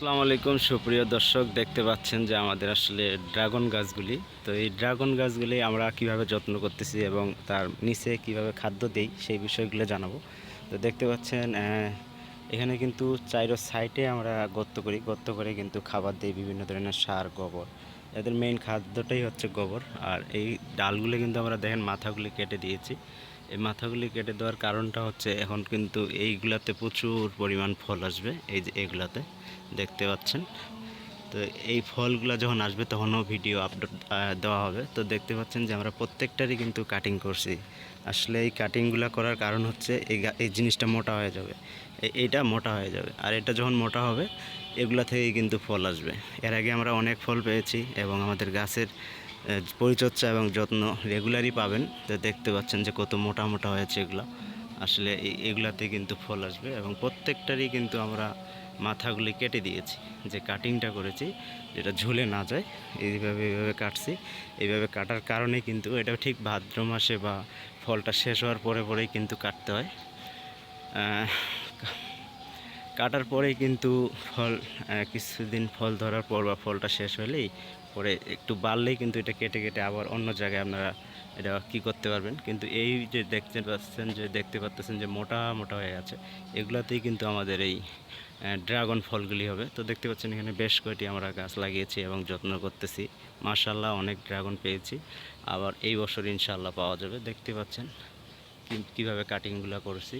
আসসালামু আলাইকুম, সুপ্রিয় দর্শক, দেখতে পাচ্ছেন যে আমাদের আসলে ড্রাগন গাছগুলি। তো এই ড্রাগন গাছগুলি আমরা কীভাবে যত্ন করতেছি এবং তার নিচে কীভাবে খাদ্য দেই সেই বিষয়গুলো জানাব। তো দেখতে পাচ্ছেন এখানে কিন্তু চাইরো সাইটে আমরা গর্ত করি। গর্ত করে কিন্তু খাবার দিই বিভিন্ন ধরনের সার, গোবর। এদের মেইন খাদ্যটাই হচ্ছে গোবর। আর এই ডালগুলো কিন্তু আমরা দেখেন মাথাগুলি কেটে দিয়েছি। এই মাথাগুলি কেটে দেওয়ার কারণটা হচ্ছে এখন কিন্তু এইগুলাতে প্রচুর পরিমাণ ফল আসবে, এই যে এগুলাতে। দেখতে পাচ্ছেন? তো এই ফলগুলো যখন আসবে তখনও ভিডিও আপলোড দেওয়া হবে। তো দেখতে পাচ্ছেন যে আমরা প্রত্যেকটারই কিন্তু কাটিং করছি। আসলে এই কাটিংগুলো করার কারণ হচ্ছে এই এই জিনিসটা মোটা হয়ে যাবে। এইটা মোটা হয়ে যাবে। আর এটা যখন মোটা হবে, এগুলা থেকেই কিন্তু ফল আসবে। এর আগে আমরা অনেক ফল পেয়েছি এবং আমাদের গাছের পরিচর্যা এবং যত্ন রেগুলারই পাবেন। তো দেখতে পাচ্ছেন যে কত মোটা মোটা হয়েছে এগুলো। আসলে এগুলাতে কিন্তু ফল আসবে এবং প্রত্যেকটারই কিন্তু আমরা মাথাগুলি কেটে দিয়েছি, যে কাটিংটা করেছি, যেটা ঝুলে না যায়, এইভাবে এইভাবে কাটছি। এইভাবে কাটার কারণে কিন্তু এটা ঠিক ভাদ্র মাসে বা ফলটা শেষ হওয়ার পরে পরেই কিন্তু কাটতে হয়। কাটার পরেই কিন্তু ফল কিছুদিন ফল ধরার পর বা ফলটা শেষ হলেই পরে একটু বাড়লেই কিন্তু এটা কেটে কেটে আবার অন্য জায়গায় আপনারা এটা কি করতে পারবেন। কিন্তু এই যে দেখতে পাচ্ছেন যে, দেখতে পাচ্ছেন যে মোটা মোটা হয়ে আছে এগুলাতেই কিন্তু আমাদের এই ড্রাগন ফলগুলি হবে। তো দেখতে পাচ্ছেন এখানে বেশ কয়েকটি আমরা গাছ লাগিয়েছি এবং যত্ন করতেছি। মার্শাল্লাহ অনেক ড্রাগন পেয়েছি। আবার এই বছর ইনশাল্লাহ পাওয়া যাবে। দেখতে পাচ্ছেন কীভাবে কাটিংগুলো করছি।